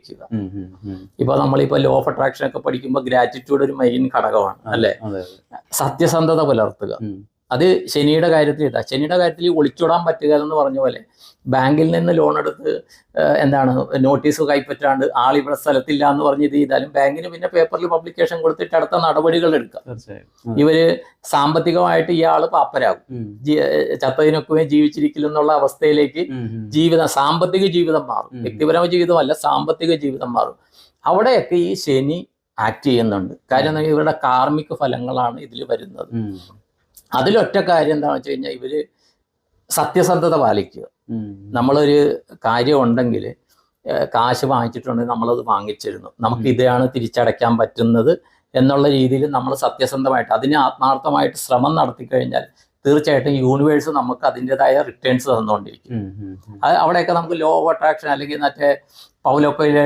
പാലിക്കുക ഉം, ഉം, ഉം. ഇപ്പൊ നമ്മളിപ്പോ ലോ ഓഫ് അട്രാക്ഷൻ ഒക്കെ പഠിക്കുമ്പോൾ ഗ്രാറ്റിറ്റ്യൂഡ് ഒരു മെയിൻ ഘടകമാണ് അല്ലെ സത്യസന്ധത പുലർത്തുക. അത് ശനിയുടെ കാര്യത്തിൽ ഇതാ ശനിയുടെ കാര്യത്തിൽ ഒളിച്ചോടാൻ പറ്റുക എന്ന് പറഞ്ഞ പോലെ ബാങ്കിൽ നിന്ന് ലോൺ എടുത്ത് എന്താണ് നോട്ടീസ് കൈപ്പറ്റാണ്ട് ആളിവിടെ സ്ഥലത്തില്ല എന്ന് പറഞ്ഞ് ഇത് ചെയ്താലും ബാങ്കിന് പിന്നെ പേപ്പറിൽ പബ്ലിക്കേഷൻ കൊടുത്തിട്ട് അടുത്ത നടപടികൾ എടുക്കാം. ഇവർ സാമ്പത്തികമായിട്ട് ഇയാൾ പാപ്പരാകും. ചത്തതിനൊക്കെ ജീവിച്ചിരിക്കില്ല എന്നുള്ള അവസ്ഥയിലേക്ക്. ജീവിതം സാമ്പത്തിക ജീവിതം മാറും. വ്യക്തിപരമായ ജീവിതമല്ല സാമ്പത്തിക ജീവിതം മാറും. അവിടെയൊക്കെ ഈ ശനി ആക്ട് ചെയ്യുന്നുണ്ട്. കാര്യം ഇവരുടെ കാർമിക ഫലങ്ങളാണ് ഇതിൽ വരുന്നത്. അതിലൊറ്റ കാര്യം എന്താണെന്ന് വെച്ച് കഴിഞ്ഞാൽ ഇവർ സത്യസന്ധത പാലിക്കുക. നമ്മളൊരു കാര്യം ഉണ്ടെങ്കിൽ കാശ് വാങ്ങിച്ചിട്ടുണ്ടെങ്കിൽ നമ്മളത് വാങ്ങിച്ചിരുന്നു നമുക്ക് ഇതാണ് തിരിച്ചടയ്ക്കാൻ പറ്റുന്നത് എന്നുള്ള രീതിയിൽ നമ്മൾ സത്യസന്ധമായിട്ട് അതിന് ആത്മാർത്ഥമായിട്ട് ശ്രമം നടത്തി കഴിഞ്ഞാൽ തീർച്ചയായിട്ടും യൂണിവേഴ്സ് നമുക്ക് അതിന്റെതായ റിട്ടേൺസ് തന്നുകൊണ്ടിരിക്കും. അത് അവിടെയൊക്കെ നമുക്ക് ലോ ഓഫ് അട്രാക്ഷൻ അല്ലെങ്കിൽ മറ്റേ പൗലോക്കോയിലെ